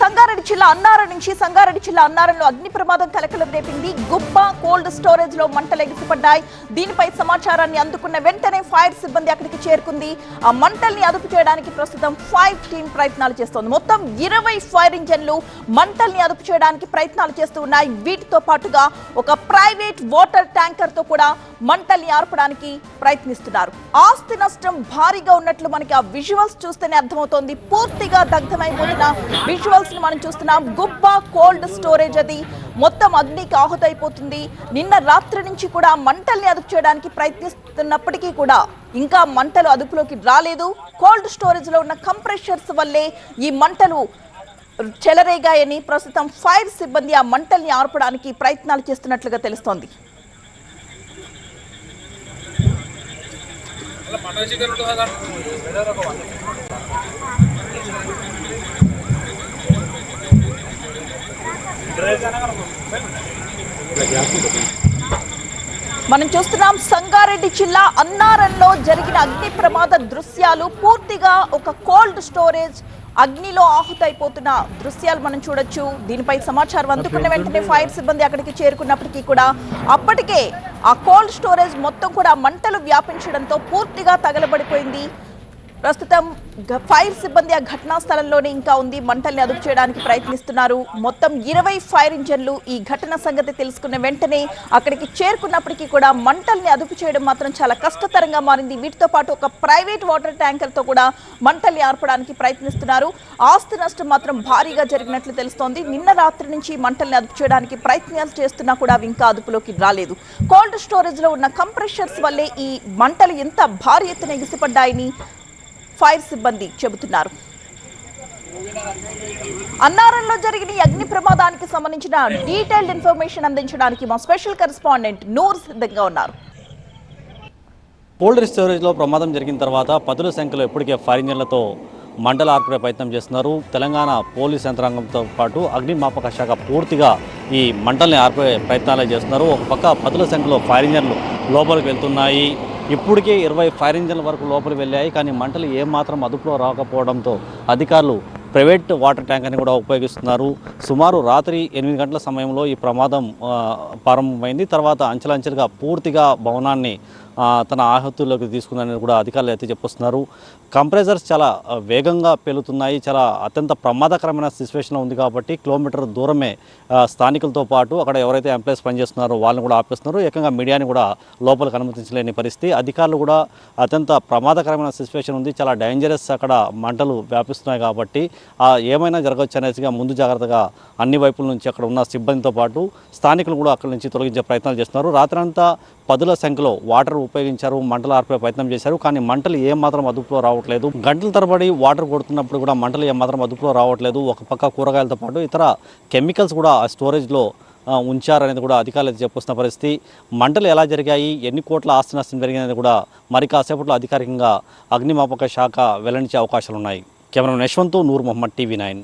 సంగారెడ్డి జిల్లా అన్నారం నుంచి సంగారెడ్డి జిల్లా అన్నారంలో అగ్ని ప్రమాదం కలకలం రేపింది. గుప్ప కోల్డ్ స్టోరేజ్లో మంటలు ఎగిసిపడ్డాయి. దీనిపై సమాచారాన్ని అందుకున్న వెంటనే ఫైర్ సిబ్బంది అక్కడికి చేరుకుంది. ఆ మంటల్ని అదుపు చేయడానికి ప్రస్తుతం ఫైవ్ టీం ప్రయత్నాలు చేస్తోంది. మొత్తం ఇరవై ఫైర్ ఇంజన్లు మంటల్ని అదుపు చేయడానికి ప్రయత్నాలు చేస్తూ ఉన్నాయి. వీటితో పాటుగా ఒక ప్రైవేట్ వాటర్ ట్యాంకర్తో కూడా మంటల్ని ఆర్పడానికి ప్రయత్నిస్తున్నారు. ఆస్తి నష్టం భారీగా ఉన్నట్లు మనకి ఆ విజువల్స్ చూస్తేనే అర్థమవుతోంది. పూర్తిగా దగ్ధమైపోతున్న విజువల్స్ని మనం చూస్తున్నాం. గుబ్బా కోల్డ్ స్టోరేజ్ అది మొత్తం అగ్నికి ఆహుతైపోతుంది. నిన్న రాత్రి నుంచి కూడా మంటల్ని అదుపు చేయడానికి ప్రయత్నిస్తున్నప్పటికీ కూడా ఇంకా మంటలు అదుపులోకి రాలేదు. కోల్డ్ స్టోరేజ్లో ఉన్న కంప్రెషర్స్ వల్లే ఈ మంటలు చెలరేగాయని ప్రస్తుతం ఫైర్ సిబ్బంది ఆ మంటల్ని ఆర్పడానికి ప్రయత్నాలు చేస్తున్నట్లుగా తెలుస్తోంది. మనం చూస్తున్నాం సంగారెడ్డి జిల్లా అన్నారంలో జరిగిన అగ్ని ప్రమాద దృశ్యాలు పూర్తిగా ఒక కోల్డ్ స్టోరేజ్ అగ్నిలో ఆహుతైపోతున్న దృశ్యాలు మనం చూడొచ్చు. దీనిపై సమాచారం అందుకున్న వెంటనే ఫైర్ సిబ్బంది అక్కడికి చేరుకున్నప్పటికీ కూడా అప్పటికే ఆ కోల్డ్ స్టోరేజ్ మొత్తం కూడా మంటలు వ్యాపించడంతో పూర్తిగా తగలబడిపోయింది. ప్రస్తుతం ఫైర్ సిబ్బంది ఆ ఘటనా స్థలంలోనే ఇంకా ఉంది. మంటల్ని అదుపు చేయడానికి ప్రయత్నిస్తున్నారు. మొత్తం ఇరవై ఫైర్ ఇంజన్లు ఈ ఘటన సంగతి తెలుసుకున్న వెంటనే అక్కడికి చేరుకున్నప్పటికీ కూడా మంటల్ని అదుపు చేయడం మాత్రం చాలా కష్టతరంగా మారింది. వీటితో పాటు ఒక ప్రైవేట్ వాటర్ ట్యాంకర్తో కూడా మంటల్ని ఆర్పడానికి ప్రయత్నిస్తున్నారు. ఆస్తి నష్టం మాత్రం భారీగా జరిగినట్లు తెలుస్తోంది. నిన్న రాత్రి నుంచి మంటల్ని అదుపు చేయడానికి ప్రయత్నాలు చేస్తున్నా కూడా అవి ఇంకా అదుపులోకి రాలేదు. కోల్డ్ స్టోరేజ్లో ఉన్న కంప్రెషర్స్ వల్లే ఈ మంటలు ఎంత భారీ ఎత్తున ఎగిసిపడ్డాయని ఫైర్ సిబ్బంది చెబుతున్నారు. అన్నారంలో జరిగిన అగ్ని ప్రమాదానికి సంబంధించిన డీటెయిల్డ్ ఇన్ఫర్మేషన్ అందించడానికి మా స్పెషల్ కరెస్పాండెంట్ నూర్ సిద్ధంగా ఉన్నారు. కోల్డ్ స్టోరేజ్లో ప్రమాదం జరిగిన తర్వాత పదుల సంఖ్యలో ఇప్పటికే ఫైర్ ఇంజన్లతో మండల ఆర్పే ప్రయత్నం చేస్తున్నారు. తెలంగాణ పోలీస్ యంత్రాంగంతో పాటు అగ్నిమాపక శాఖ పూర్తిగా ఈ మంటల్ని ఆర్పే ప్రయత్నాలు చేస్తున్నారు. ఒక పక్క పదుల సంఖ్యలో ఫైర్ ఇంజన్లు లోపలికి వెళ్తున్నాయి. ఇప్పటికే ఇరవై ఫైర్ ఇంజన్ల వరకు లోపలికి వెళ్ళాయి. కానీ మంటలు ఏమాత్రం అదుపులో రాకపోవడంతో అధికారులు ప్రైవేట్ వాటర్ ట్యాంకర్ని కూడా ఉపయోగిస్తున్నారు. సుమారు రాత్రి ఎనిమిది గంటల సమయంలో ఈ ప్రమాదం ప్రారంభమైంది. తర్వాత అంచెలంచెలుగా పూర్తిగా భవనాన్ని తన ఆహుతుల్లోకి తీసుకుందని కూడా అధికారులు అయితే చెప్పొస్తున్నారు. కంప్రెసర్స్ చాలా వేగంగా పెలుతున్నాయి. చాలా అత్యంత ప్రమాదకరమైన సిచ్యువేషన్లో ఉంది కాబట్టి కిలోమీటర్ దూరమే స్థానికులతో పాటు అక్కడ ఎవరైతే ఎంప్లాయీస్ పనిచేస్తున్నారో వాళ్ళని కూడా ఆపేస్తున్నారు. ఏకంగా మీడియాని కూడా లోపలికి అనుమతించలేని పరిస్థితి. అధికారులు కూడా అత్యంత ప్రమాదకరమైన సిచ్యువేషన్ ఉంది. చాలా డేంజరస్ అక్కడ మంటలు వ్యాపిస్తున్నాయి కాబట్టి ఏమైనా జరగవచ్చు అనేసిగా ముందు జాగ్రత్తగా అన్ని వైపుల నుంచి అక్కడ ఉన్న సిబ్బందితో పాటు స్థానికులు కూడా అక్కడి నుంచి తొలగించే ప్రయత్నాలు చేస్తున్నారు. రాత్రంతా పదుల సంఖ్యలో వాటర్ ఉపయోగించారు మంటలు ఆర్పే ప్రయత్నం చేశారు. కానీ మంటలు ఏమాత్రం అదుపులో రావట్లేదు. గంటల తరబడి వాటర్ కొడుతున్నప్పుడు కూడా మంటలు ఏమాత్రం అదుపులో రావట్లేదు. ఒక పక్క కూరగాయలతో పాటు ఇతర కెమికల్స్ కూడా ఆ స్టోరేజ్లో ఉంచారనేది కూడా అధికారులు అయితే చెప్పుకొస్తున్న పరిస్థితి. మంటలు ఎలా జరిగాయి? ఎన్ని కోట్ల ఆస్తి నష్టం జరిగిందనేది కూడా మరి కాసేపట్లో అధికారికంగా అగ్నిమాపక శాఖ వెల్లడించే అవకాశాలు ఉన్నాయి camera Yashwant Noor Mohammed TV nine.